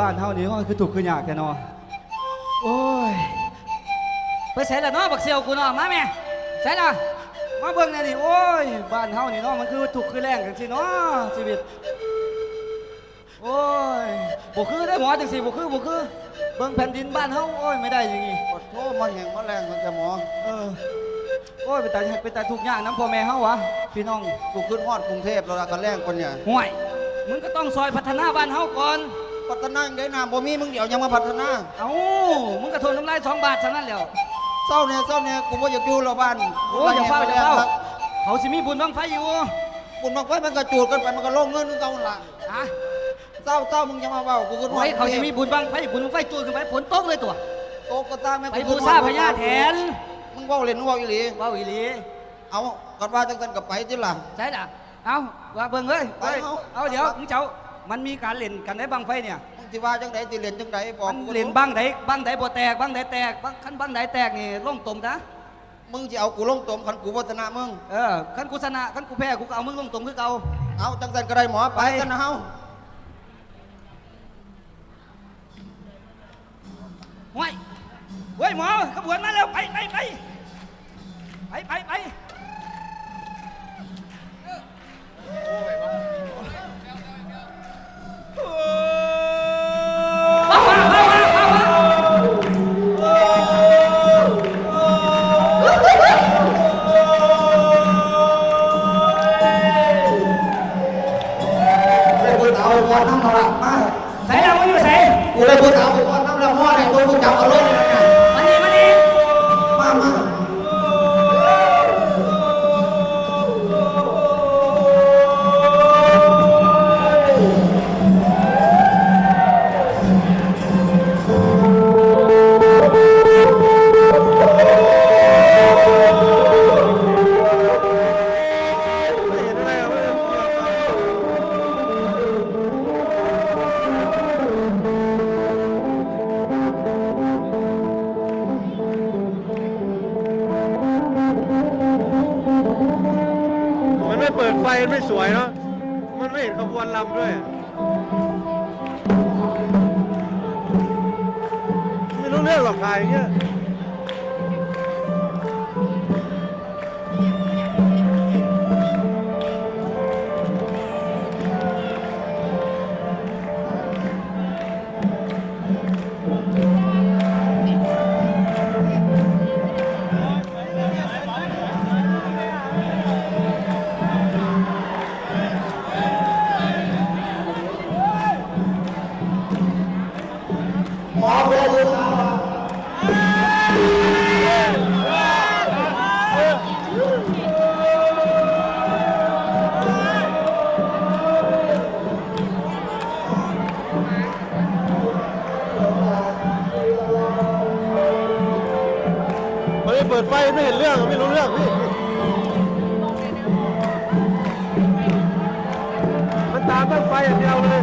บ้านเฮานี่ก็คือถูกข์คือยากแค่นอโอ้ยไปใส่ละเนาะบักเซียวกูเนาะมาแม่ใส่ละมาเบิ่งแน่นี่โอ้ยบ้านเฮานี่เนาะมันคือถูกข์คือแรงจังซี่เนาะชีวิตโอ้ยบ่คือได้อหมอจังซี่บ่คือบ่คือเบิ่งแผ่นดินบ้านเฮาโอ้ยไม่ได้อย่างงี้ปวดโทษมาแห่งมาแรงตั้งแต่หมอเออโอ้ยเป็นตาเป็นตาทุกข์ยากน้ำพ่อแม่เฮาวะพี่น้อง กูขึ้นฮอดกรุงเทพแล้วล่ะก็แรงคนเนี่ยห่วย มึงก็ต้องซอยพัฒนาบ้านเฮาก่อน พัฒนาอย่างได้น้ำบ่มีมึงเดี๋ยวยังมาพัฒนาเอ้ามึงก็ทนน้ำลายสองบาทเท่านั้นแหล้วเศร้าเนี่ยเศร้าเนี่ยกูบ่อยากอยู่แล้วบ้านโอ้ยอย่าเฝ้าอย่าเฝ้าเขาสิมีบุญบังไฟอยู่บุญบังไฟมันก็จูดกันไปมันก็ลงเงินนึงเก่าหั่นล่ะฮะเศร้าเศร้ามึงจะมาเว้ากูขึ้นฮอโอ้ดยเขาสิมีบุญบังไฟบุญบังไฟจูดขึ้นไปฝนตกเลยตัวโตก็ตามแม่ไปบูชาพญาแถนมึงเว้าเล่นมึงเว้าอีหลีว้าวอีหลีเอากันว่าจังซั่นก็ไปติล่ะใช่ล่ะเอาว่าเบิ่งเอ้ยไปเอ้ยเอาเอาเดี๋ยวมึงเจ้ามันมีการเล่นกันได้บังไฟเนี่ย มึงสิว่าจังไดสิเล่นจังไดบอกมันกูเล่นบังใดบังใดบ่แตกบังใดแตกบังคันบังใดแตกนี่ล่มตมนะมึงสิเอากูลงตมคันกูบ่ชนะมึงเออคันกูชนะคันกูแพ้กูก็เอามึงลงตรงคือเก่าเอาจังซั่นก็ได้หมอไปไปกันนะเฮาห้วยเฮ้ยหมอขบวนมาแล้วไปไปไปไป อาพอน้ำละมาใส่เราอยู่ใส่กูเลยพูดเอาพอน้ำละพ่อเนี่ยกูจับเอารถ ไฟมันไม่สวยเนาะ มันไม่เห็นขบวนลำด้วย ไม่รู้เรื่องหรอกถ่ายเนี่ย เปิดไม่เห็นเรื่องไม่รู้เรื่องพี่มันตามต้นไฟอย่างเดียวเลย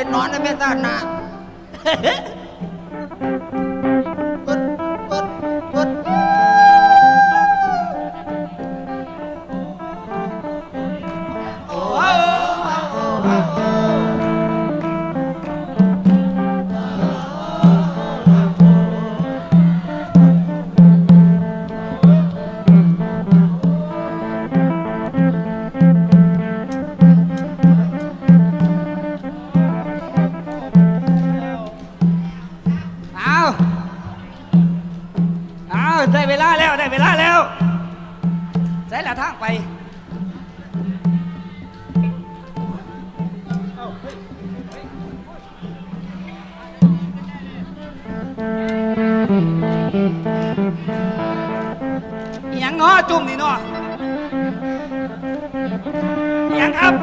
เป็นนอนได้ไหมตาหน้าเปิดเปิดเปิดโอ้โห ได้เวลาแล้วได้เวลาแล้วใช้ละทางไปยังงอจุ่มนี่เนาะยังครับ